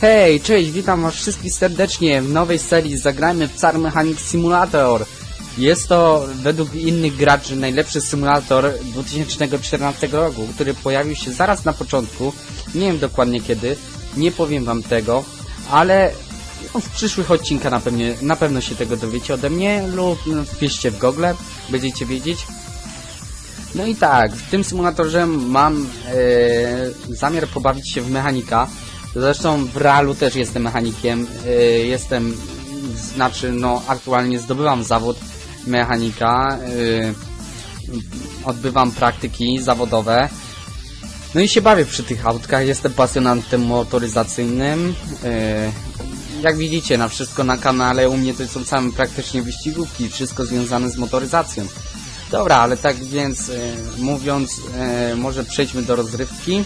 Hej, cześć, witam was wszystkich serdecznie w nowej serii Zagrajmy w Car Mechanic Simulator. Jest to według innych graczy najlepszy symulator 2014 roku, który pojawił się zaraz na początku. Nie wiem dokładnie kiedy, nie powiem wam tego, ale w przyszłych odcinkach na, na pewno się tego dowiecie ode mnie lub wpiszcie w Google, będziecie wiedzieć. No i tak, w tym symulatorze mam e, zamiar pobawić się w mechanika. Zresztą w realu też jestem mechanikiem. E, jestem, znaczy, no aktualnie zdobywam zawód mechanika. E, odbywam praktyki zawodowe. No i się bawię przy tych autkach. Jestem pasjonatem motoryzacyjnym. E, jak widzicie, na wszystko na kanale u mnie to są same praktycznie wyścigówki. Wszystko związane z motoryzacją. Dobra, ale tak więc mówiąc, może przejdźmy do rozrywki.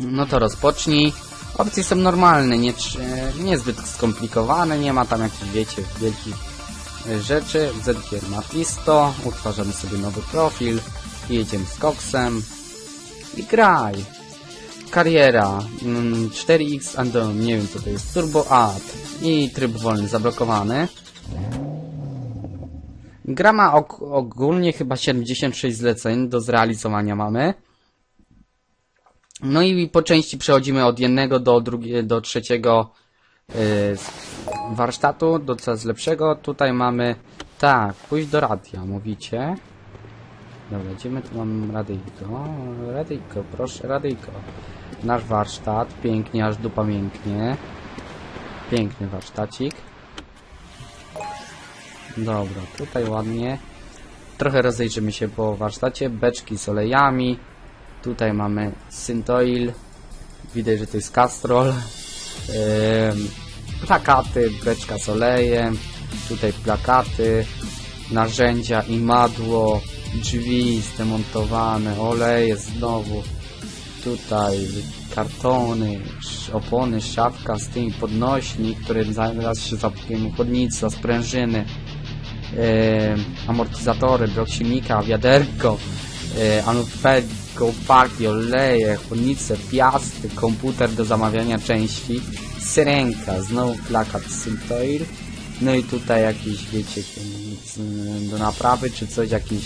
No to rozpocznij. Opcje są normalne, nie, niezbyt skomplikowane, nie ma tam jakichś, wiecie, wielkich e, rzeczy. Zedgier Matisto, utwarzamy sobie nowy profil, jedziemy z koksem i graj. Kariera, mm, 4X and on, nie wiem co to jest, Turbo Up i tryb wolny zablokowany. Gra ma ok ogólnie chyba 76 zleceń do zrealizowania mamy. No i po części przechodzimy od jednego do drugiego, do trzeciego yy, warsztatu, do coraz lepszego. Tutaj mamy, tak, pójść do radia, mówicie. Dobra, idziemy, tu mamy radyjko. Radyjko, proszę, radyjko. Nasz warsztat, pięknie, aż dupa mięknie. Piękny warsztacik. Dobra, tutaj ładnie. Trochę rozejrzymy się po warsztacie. Beczki z olejami. Tutaj mamy Syntoil. Widać, że to jest Castrol. Plakaty, beczka z olejem. Tutaj plakaty, narzędzia, imadło, drzwi zdemontowane, oleje znowu. Tutaj kartony, opony, szafka z tymi podnośnik, które zaraz się zapukujemy, chodnica, sprężyny, amortyzatory, blok silnika, wiaderko, anufelgi, kołpaki, oleje, chłodnice, piasty, komputer do zamawiania części, syrenka, znowu plakat Syntoil, no i tutaj jakiś, wiecie, do naprawy czy coś, jakiś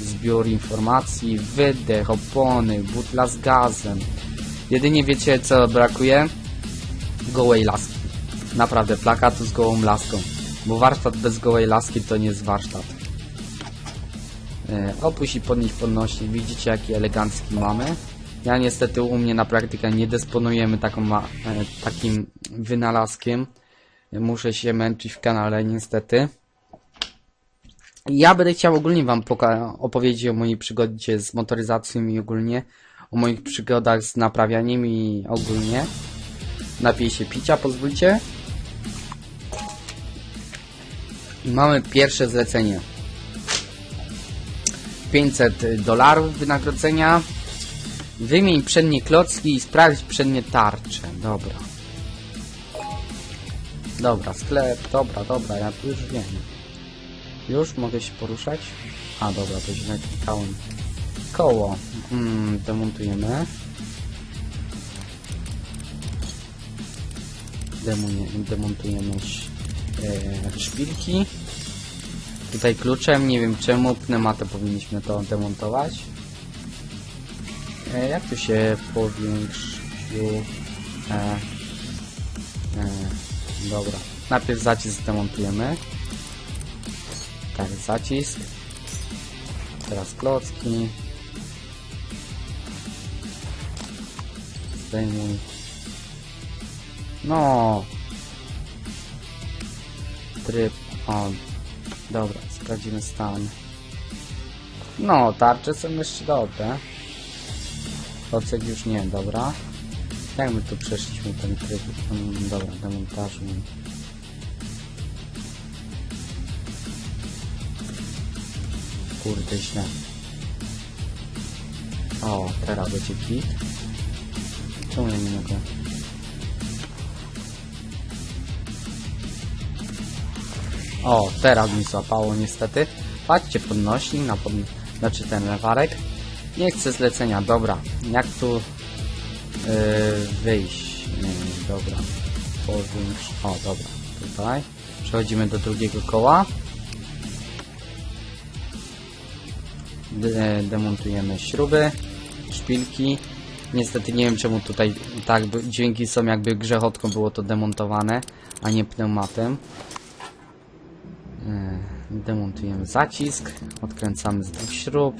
zbiór informacji, wydech, opony, butla z gazem. Jedynie wiecie co brakuje? Gołej laski. Naprawdę, plakatu z gołą laską. Bo warsztat bez gołej laski to nie jest warsztat. E, opuść i podnieść podnośnik. Widzicie jaki elegancki mamy. Ja niestety u mnie na praktykę nie dysponujemy taką e, takim wynalazkiem. Muszę się męczyć w kanale niestety. Ja będę chciał ogólnie wam opowiedzieć o mojej przygodzie z motoryzacją i ogólnie o moich przygodach z naprawianiem i ogólnie. Napiję się picia, pozwólcie. I mamy pierwsze zlecenie. 500 dolarów wynagrodzenia. Wymień przednie klocki i sprawdź przednie tarcze. Dobra. Dobra, sklep, dobra, dobra, ja już wiem. Już mogę się poruszać? A dobra, to źle klikałem. Koło. Mm, demontujemy. Demonie, demontujemy e, szpilki. Tutaj kluczem, nie wiem czemu, pneumatę powinniśmy to demontować. E, jak tu się powiększył? E, e, dobra. Najpierw zacisk demontujemy. Tak, zacisk. Teraz klocki. Zdejmuj. No. Tryb on. Dobra, sprawdzimy stan. No, tarcze są jeszcze dobre. Klocek już nie, dobra. Jak my tu przeszliśmy ten tryb? Mm, Dobra, demontażu. Kurde, źle. O, teraz będzie kit. Czemu ja nie mogę? O, teraz mi złapało niestety. Patrzcie, podnośnik na pod... Znaczy ten lewarek. Nie chcę zlecenia, dobra. Jak tu yy, wyjść? Yy, dobra. Powiększ... O, dobra. Tutaj. Przechodzimy do drugiego koła. De demontujemy śruby, szpilki. Niestety nie wiem czemu tutaj tak dźwięki są jakby grzechotką było to demontowane, a nie pneumatem. E, Demontujemy zacisk, odkręcamy z dwóch śrub.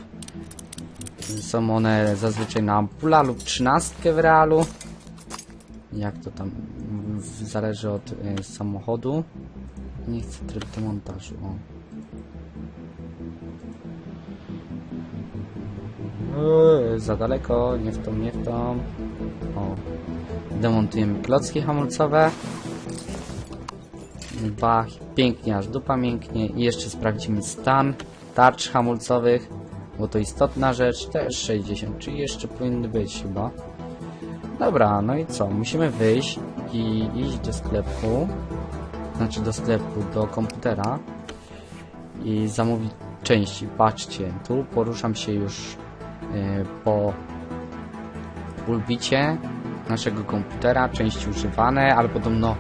Są one zazwyczaj na ampula lub trzynastkę w realu. Jak to tam zależy od e, samochodu. Nie chcę tryb demontażu. O. Eee, za daleko, nie w tą, nie w tą. O. Demontujemy klocki hamulcowe. Bach, pięknie, aż dupa mięknie. I jeszcze sprawdzimy stan tarcz hamulcowych, bo to istotna rzecz. Też 60, czyli jeszcze powinny być chyba. Dobra, no i co? Musimy wyjść i iść do sklepu. Znaczy do sklepu, do komputera i zamówić części. Patrzcie, tu poruszam się już e, po pulpicie naszego komputera, części używane, ale podobno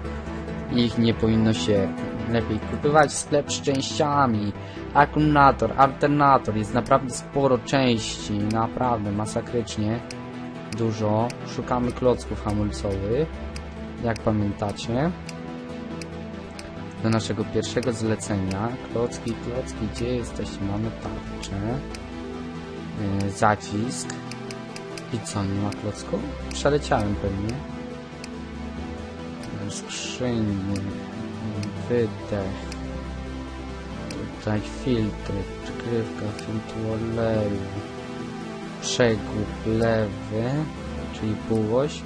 ich nie powinno się lepiej kupywać. Sklep z częściami, akumulator, alternator, jest naprawdę sporo części, naprawdę masakrycznie dużo. Szukamy klocków hamulcowych, jak pamiętacie. Do naszego pierwszego zlecenia. Klocki, klocki, gdzie jesteście? Mamy tarczę. Yy, zacisk. I co, nie ma klocków? Przeleciałem pewnie. Skrzyni. Wydech. Tutaj filtry, przykrywka, filtr oleju. Przegub lewy, czyli półoś.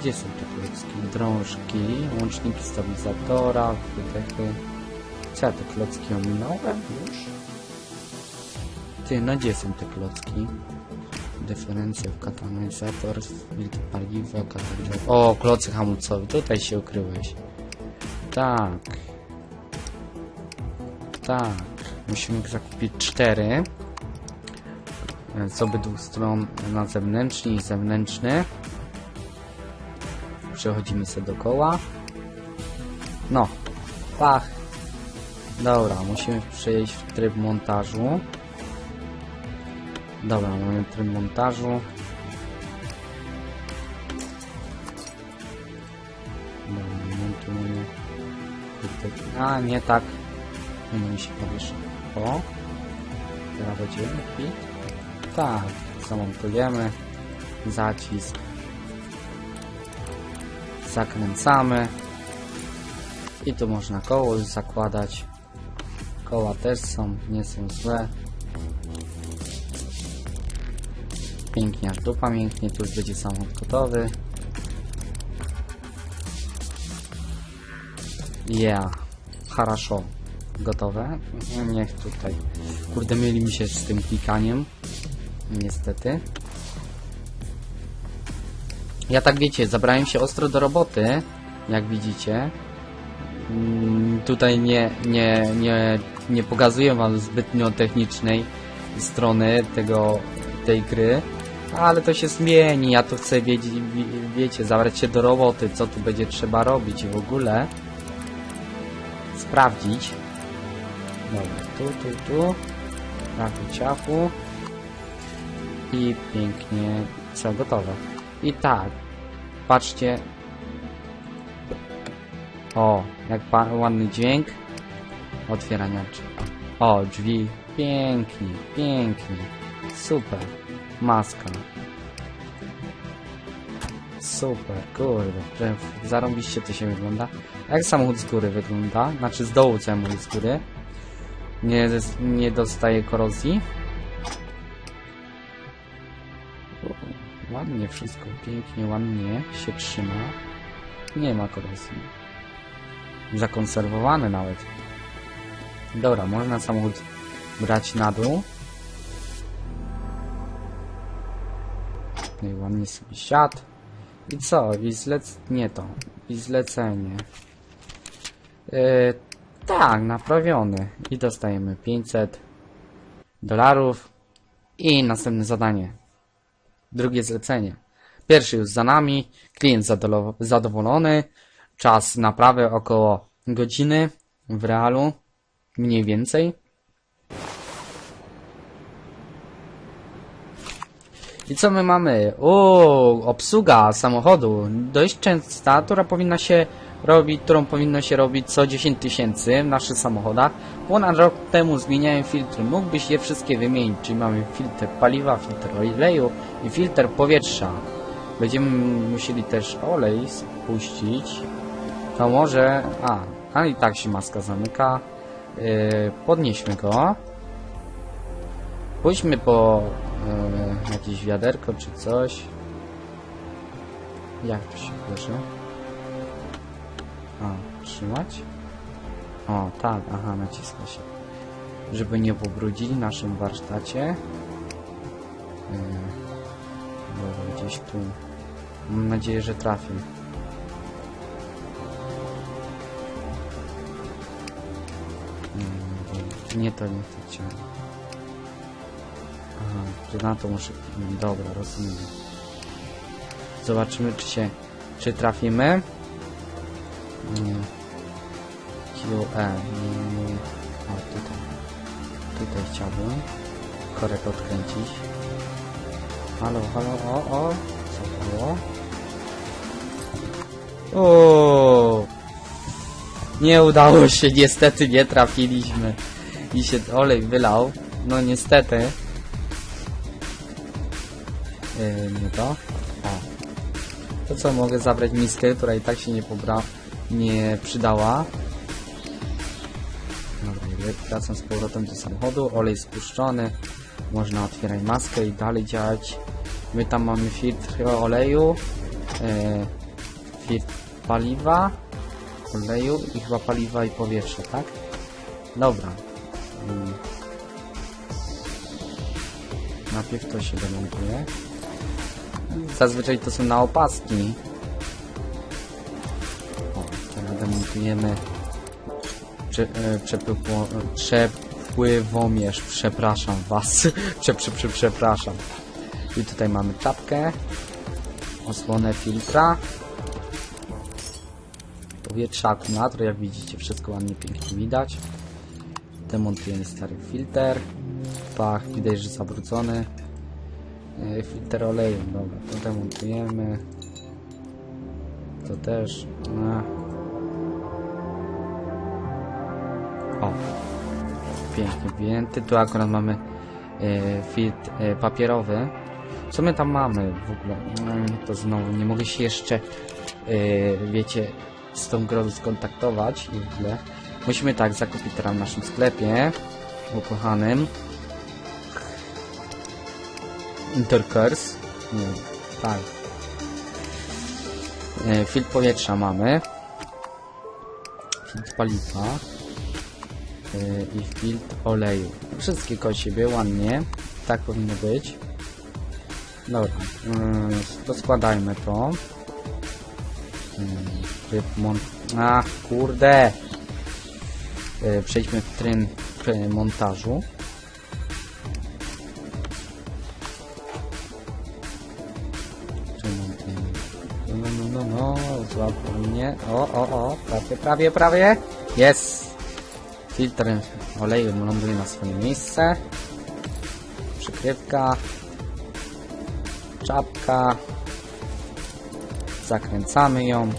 Gdzie są te klocki? Drążki, łączniki stabilizatora, wydechy. Co ja te klocki ominąłem już? Ty, no gdzie są te klocki? Dyferencja w katalizator, filtr paliwa, katalizator. O, klocy hamulcowy, tutaj się ukryłeś. Tak. Tak. Musimy zakupić cztery. Z obydwu stron na zewnętrzny i zewnętrzny. Przechodzimy sobie dookoła. No. Pach. Dobra, musimy przejść w tryb montażu. Dobra, mamy tryb montażu. Dobra, montujemy. A, nie tak. Nie mi się powiesz. O. Teraz będzie fit. Tak, zamontujemy. Zacisk. Zakręcamy. I tu można koło zakładać. Koła też są, nie są złe. Pięknie, aż dupa mięknie, tu już będzie samochód gotowy. Yeah, хорошо. Gotowe? Niech tutaj. Kurde, mieli mi się z tym klikaniem. Niestety. Ja tak wiecie, zabrałem się ostro do roboty, jak widzicie. Mm, Tutaj nie, nie, nie, nie pokazuję wam zbytnio technicznej strony tego, tej gry, ale to się zmieni. Ja to chcę wie- wiecie, zabrać się do roboty, co tu będzie trzeba robić w ogóle sprawdzić. Dobra, tu, tu, tu. Rachu, ciachu. I pięknie, co gotowe. I tak, patrzcie. O, jak ładny dźwięk otwierania drzwi. O, drzwi. Pięknie, pięknie. Super. Maska. Super, kurde. Zarąbiście to się wygląda. Jak samochód z góry wygląda? Znaczy z dołu mówię z góry. Nie, nie dostaje korozji. Ładnie wszystko, pięknie, ładnie się trzyma. Nie ma korozji. Zakonserwowane nawet. Dobra, można samochód brać na dół. I sobie siadł. I co? I zlec... Nie to. I zlecenie. Yy, tak, naprawiony. I dostajemy 500 dolarów. I następne zadanie. Drugie zlecenie. Pierwszy już za nami, klient zadowolony, czas naprawy około godziny w realu, mniej więcej. I co my mamy? O, obsługa samochodu. Dość częsta, która powinna się robić, którą powinno się robić co 10 tysięcy w naszych samochodach. Ponad rok temu zmieniałem filtry. Mógłbyś je wszystkie wymienić, czyli mamy filtr paliwa, filtr oleju i filtr powietrza. Będziemy musieli też olej spuścić. To może... A, a i tak się maska zamyka. Yy, podnieśmy go. Pójdźmy po e, jakieś wiaderko czy coś. Jak to się bierze? A, trzymać? O, tak, aha, naciska się. Żeby nie pobrudzili naszym warsztacie. Yy, gdzieś tu. Mam nadzieję, że trafię. Yy, nie to, nie chciałem. Aha, że na to muszę. Dobra, rozumiem. Zobaczymy, czy się... Czy trafimy. Nie. O, tutaj. Tutaj chciałbym. Korek odkręcić. Halo, halo, o, o. Co to było? O. Nie udało się, niestety nie trafiliśmy. I się olej wylał. No niestety. Nie to. O. To co, mogę zabrać miskę, która i tak się nie pobra... nie przydała. Dobra, wracam z powrotem do samochodu, olej spuszczony. Można otwierać maskę i dalej działać. My tam mamy filtr oleju, yy, filtr paliwa, oleju i chyba paliwa i powietrza, tak? Dobra. Yy. Najpierw to się demontuje. Zazwyczaj to są na opaski. O, teraz demontujemy prze, e, przepływo, przepływomierz, przepraszam was. Prze, prze, prze, przepraszam. I tutaj mamy czapkę, osłonę filtra, powietrza, akumulator, jak widzicie wszystko ładnie, pięknie widać. Demontujemy stary filtr, pach, widać, że zawrócony. E, Filtr oleju, dobra, to demontujemy. To też. No. O. Pięknie wyjęty. Tu akurat mamy e, filtr e, papierowy. Co my tam mamy w ogóle? No, to znowu nie mogę się jeszcze, e, wiecie, z tą grą skontaktować i w ogóle. Musimy tak zakupić teraz w naszym sklepie ukochanym. Intercurs. Nie, tak. E, filtr powietrza mamy. Filtr paliwa. E, I filtr oleju. Wszystkie koło ładnie. Tak powinno być. Dobra. Mm, to składajmy to. Tryb mont... Ach, kurde! E, Przejdźmy w tryb e, montażu. Mnie. O, o, o, prawie, prawie, prawie. Jest! Filtr oleju ląduje na swoje miejsce. Przykrywka. Czapka. Zakręcamy ją.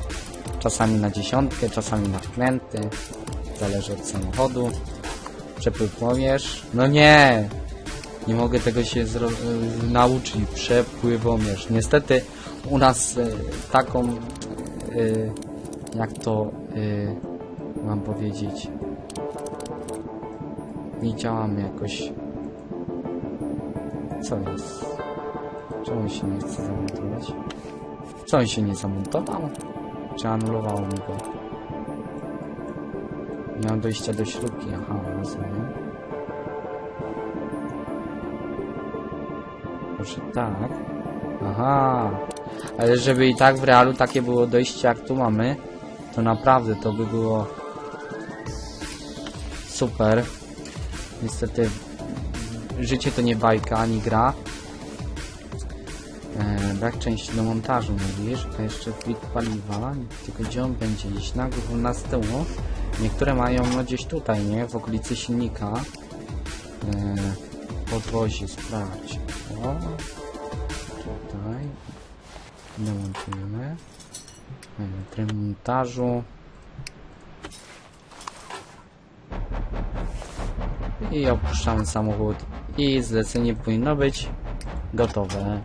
Czasami na dziesiątkę, czasami na wkręty. Zależy od samochodu. Przepływomierz. No nie! Nie mogę tego się nauczyć. Przepływomierz. Niestety u nas y, taką y, jak to y, mam powiedzieć nie działamy jakoś co jest? Czemu się nie chce zamontować? Co on się nie zamontował? Czy anulowało mi go? Nie dojścia do śrubki, aha, rozumiem. Może tak? Aha, ale żeby i tak w realu takie było dojście jak tu mamy, to naprawdę to by było super. Niestety życie to nie bajka ani gra. E, brak części do montażu mówisz, a jeszcze plik paliwa, tylko gdzie on będzie iść? Na górę, na z tyłu. Niektóre mają no gdzieś tutaj, nie? W okolicy silnika. E, podwozie, sprawdź. O, tutaj. Demontujemy. Tryb montażu. I opuszczamy samochód. I zlecenie powinno być gotowe.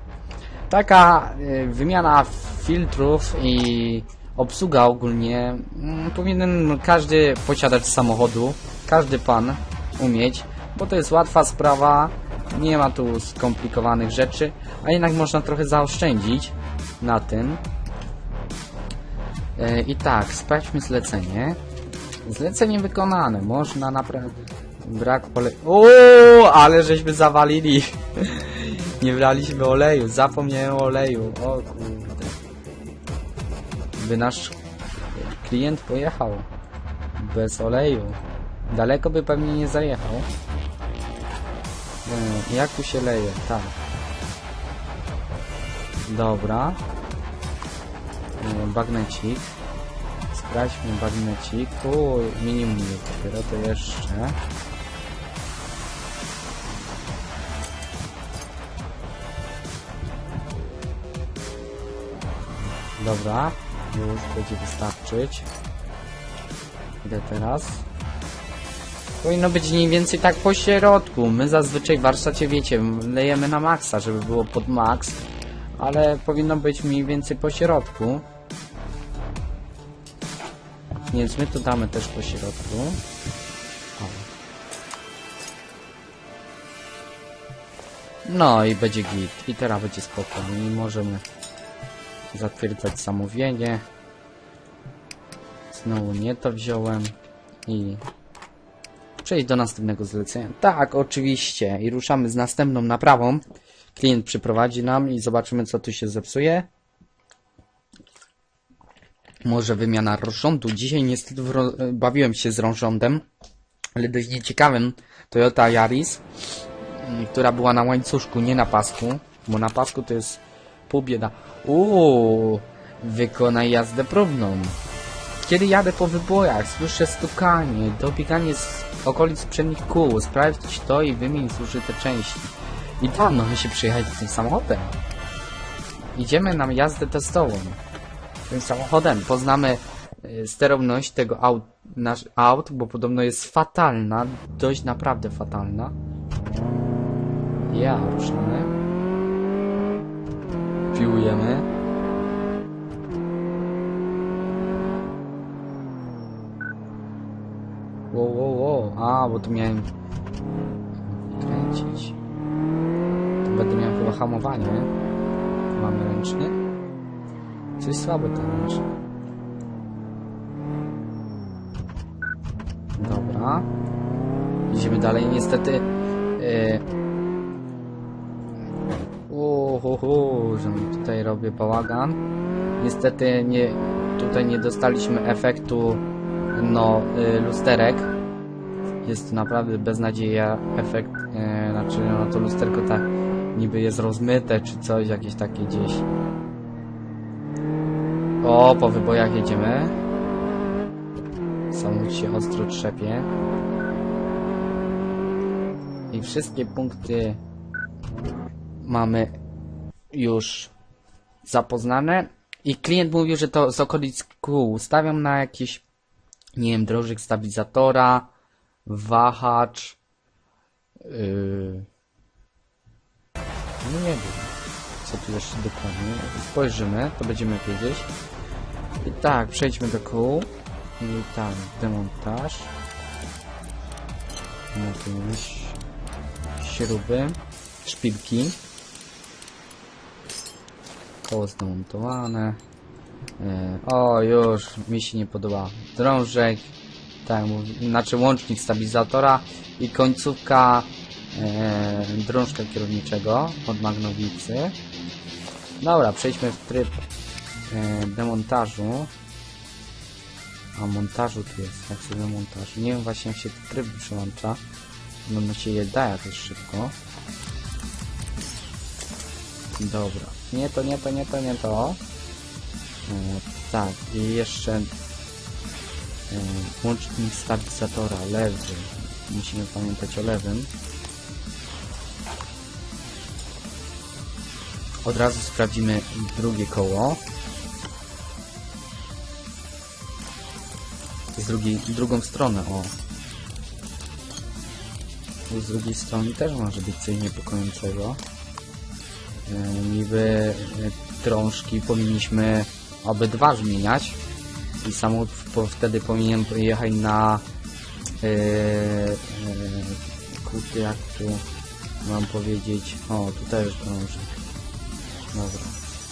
Taka y, wymiana filtrów i obsługa ogólnie mm, powinien każdy posiadacz samochodu, każdy pan umieć, bo to jest łatwa sprawa, nie ma tu skomplikowanych rzeczy, a jednak można trochę zaoszczędzić na tym. E, I tak, sprawdźmy zlecenie. Zlecenie wykonane, można naprawdę... Brak pole... O, ale żeśmy zawalili. Nie wlaliśmy oleju, zapomniałem o oleju. O kurde. By nasz klient pojechał bez oleju. Daleko by pewnie nie zajechał. E, Jak tu się leje? Tak. Dobra. E, Bagnecik. Sprawdźmy bagnecik. U, minimum dopiero to jeszcze. Dobra, już będzie wystarczyć. Ile teraz? Powinno być mniej więcej tak po środku. My zazwyczaj w warsztacie, wiecie, lejemy na maksa, żeby było pod max, ale powinno być mniej więcej po środku. My tu damy też po środku. O. No i będzie git. I teraz będzie spokojnie. Możemy zatwierdzać zamówienie. Znowu nie to wziąłem. I przejść do następnego zlecenia. Tak, oczywiście. I ruszamy z następną naprawą. Klient przyprowadzi nam i zobaczymy co tu się zepsuje. Może wymiana rozrządu. Dzisiaj niestety bawiłem się z rozrządem, ale dość nieciekawym Toyota Yaris, mm, która była na łańcuszku, nie na pasku, bo na pasku to jest pół bieda. Uuu, wykonaj jazdę próbną. Kiedy jadę po wybojach, słyszę stukanie, dobieganie z okolic przednich kół, sprawdź to i wymień zużyte części. I tam, no my się przyjechać tym samochodem. Idziemy na jazdę testową tym samochodem. Poznamy y, sterowność tego aut, nasz aut, bo podobno jest fatalna, dość naprawdę fatalna. Ja, ruszamy. Piłujemy. Wow, wow, wow. A, bo tu miałem kręcić. Tu będę miał chyba hamowanie. Mamy ręczny. Coś słaby ten ręczny. Dobra. Idziemy dalej. Niestety... Yy... Uhuhu, że tutaj robię bałagan. Niestety nie, tutaj nie dostaliśmy efektu no, y, lusterek. Jest to naprawdę beznadzieja efekt, y, znaczy no to lusterko tak niby jest rozmyte czy coś, jakieś takie gdzieś. O, po wybojach jedziemy. Samochód się ostro trzepie. I wszystkie punkty mamy już zapoznane. I klient mówił, że to z okolic kół. Stawiam na jakiś, nie wiem, drożek stabilizatora, wahacz. Yy... No nie wiem, co tu jeszcze dokładnie. Spojrzymy, to będziemy wiedzieć. I tak, przejdźmy do kół. I tak, demontaż. Montujemy ś- śruby, szpilki. Koło zdemontowane. E, O, już mi się nie podoba. Drążek, tak, znaczy łącznik stabilizatora i końcówka e, drążka kierowniczego od magnowicy. Dobra, przejdźmy w tryb demontażu. A montażu tu jest, jak sobie montaż. Nie wiem właśnie jak się tryb przełącza. No się je da jakoś szybko. Dobra. Nie to, nie to, nie to, nie to. E, tak, i jeszcze e, łącznik stabilizatora, lewy. Musimy pamiętać o lewym. Od razu sprawdzimy drugie koło. Z drugiej, drugą stronę, o. Tu Z drugiej strony też może być coś niepokojącego. E, niby e, drążki powinniśmy obydwa zmieniać i samochód po, wtedy powinien jechać na e, e, kurde jak tu mam powiedzieć o tu też drążek dobra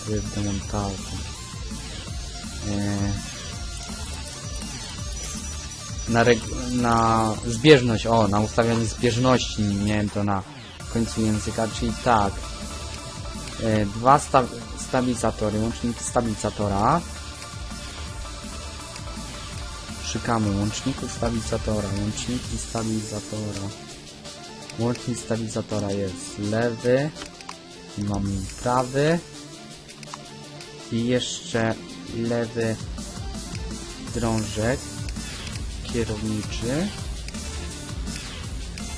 tryb demontażu e, na, na zbieżność, o, na ustawianie zbieżności miałem to na końcu języka, czyli tak. E, dwa sta stabilizatory, łącznik stabilizatora. Szukamy łączników stabilizatora, łączniki stabilizatora. Łącznik stabilizatora jest lewy mamy prawy i jeszcze lewy drążek kierowniczy.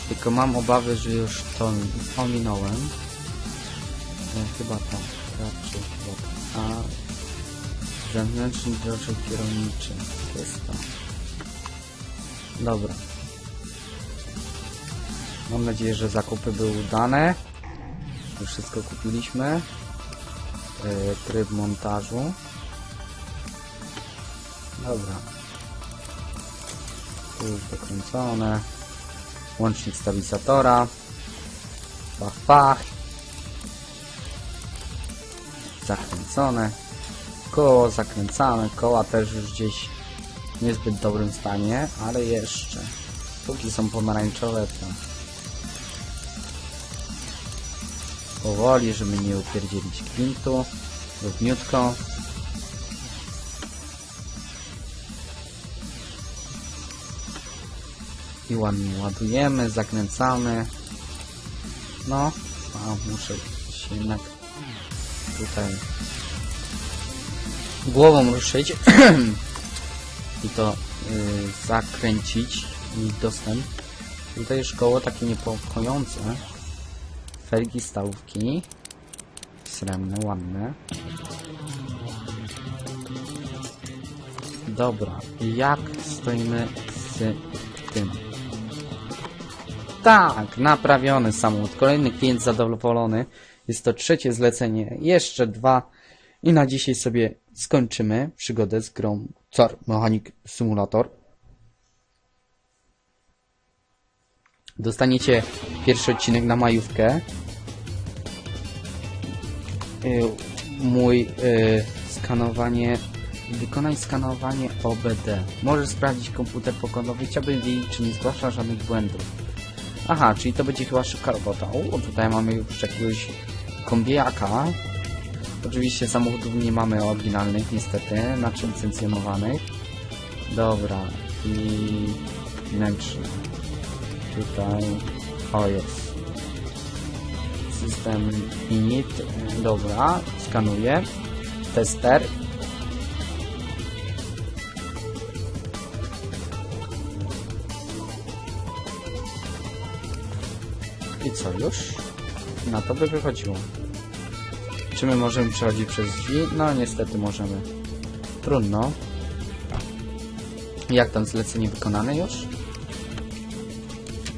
Tylko mam obawy, że już to ominąłem. E, chyba tak, raczej chyba tak. A zewnętrzny drążek kierowniczy. To jest to. Dobra. Mam nadzieję, że zakupy były udane. Już wszystko kupiliśmy. E, tryb montażu. Dobra. Już dokręcone. Łącznik stabilizatora. Pach, pach. Zakręcone. Koło zakręcane. Koła też już gdzieś w niezbyt dobrym stanie, ale jeszcze. Póki są pomarańczowe, to powoli, żeby nie upierdzielić gwintu. Równiutko. I ładnie ładujemy, zakręcamy. No, a muszę się jednak tutaj głową ruszyć i to y, zakręcić i dostęp. Tutaj już koło takie niepokojące. Felgi stałówki. Srebrne, ładne. Dobra, jak stoimy z tym? Tak, naprawiony samochód. Kolejny klient zadowolony. Jest to trzecie zlecenie. Jeszcze dwa. I na dzisiaj sobie skończymy przygodę z grą Car Mechanic Simulator. Dostaniecie pierwszy odcinek na majówkę. Y, Mój y, skanowanie. Wykonaj skanowanie OBD. Możesz sprawdzić komputer pokładowy. Chciałbym wiedzieć, czy nie zgłasza żadnych błędów. Aha, czyli to będzie chyba szybka robota. O, tutaj mamy już jakiegoś kombiaka. Oczywiście samochodów nie mamy oryginalnych, niestety, znaczy licencjonowanych. Dobra, i wnętrzne. Tutaj, o jest. System init, dobra, skanuję. Tester. I co, już? Na to by wychodziło. Czy my możemy przechodzić przez drzwi? No niestety możemy. Trudno. Jak tam zlecenie wykonane już?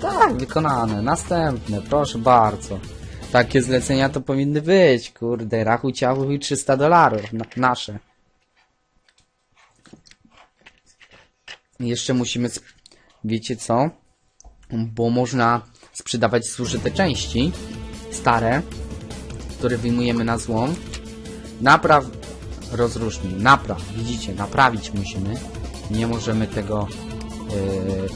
Tak, wykonane. Następne, proszę bardzo. Takie zlecenia to powinny być, kurde. Rachuj ciachu i 300 dolarów. Na, nasze. Jeszcze musimy... Wiecie co? Bo można sprzedawać zużyte części. Stare które wyjmujemy na złom. Napraw rozróżnij. Napraw. Widzicie, naprawić musimy. Nie możemy tego yy, yy,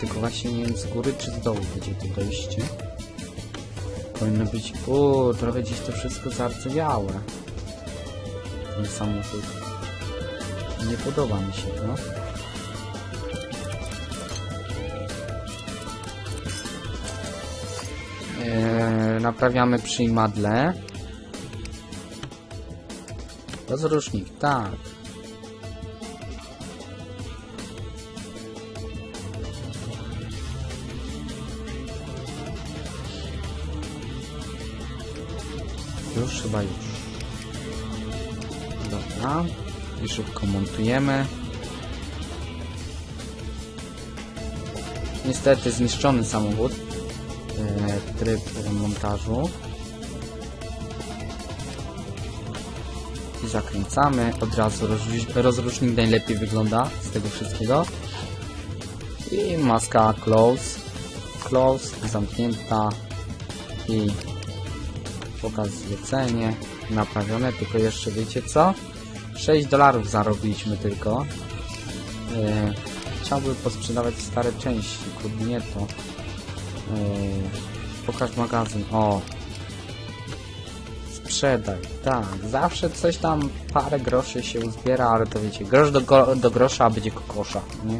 tylko właśnie nie wiem z góry czy z dołu będzie to dojście. Powinno być... Uuu, trochę gdzieś to wszystko zardzewiałe. Ten samochód. Nie podoba mi się to. Eee, naprawiamy przyjmadle. Rozrusznik, tak. Już chyba już. Dobra. I szybko montujemy. Niestety zniszczony samochód. E, tryb montażu. Zakręcamy. Od razu rozrusz- rozrusznik najlepiej wygląda z tego wszystkiego. I maska close. Close, zamknięta. I pokaz zlecenie. Naprawione, tylko jeszcze wiecie co? 6 dolarów zarobiliśmy tylko. E, chciałbym posprzedawać stare części, kurde nie to. Yy, pokaż magazyn. O. Sprzedaj. Tak. Zawsze coś tam parę groszy się uzbiera, ale to wiecie, grosz do, do grosza, a będzie kokosza, nie?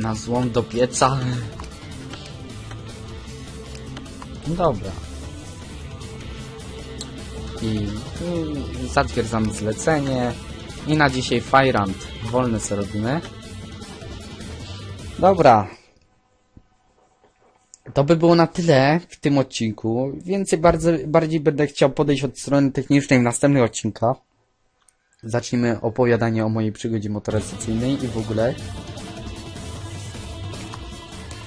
Na złom do pieca. No Dobra. I, i zatwierdzamy zlecenie. I na dzisiaj Fajrant. Wolne co robimy. Dobra. To by było na tyle w tym odcinku. Więcej bardzo, bardziej będę chciał podejść od strony technicznej w następnych odcinkach. Zacznijmy opowiadanie o mojej przygodzie motoryzacyjnej i w ogóle.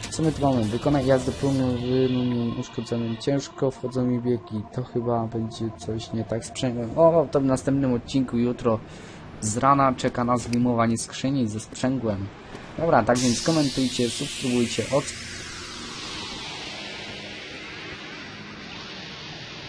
Co my tu mamy? Wykonaj jazdę wymienień uszkodzonym. Ciężko wchodzą mi biegi. To chyba będzie coś nie tak z sprzęgłem. O, to w następnym odcinku jutro z rana czeka nas wyjmowanie skrzyni ze sprzęgłem. Dobra, tak więc komentujcie, subskrybujcie, od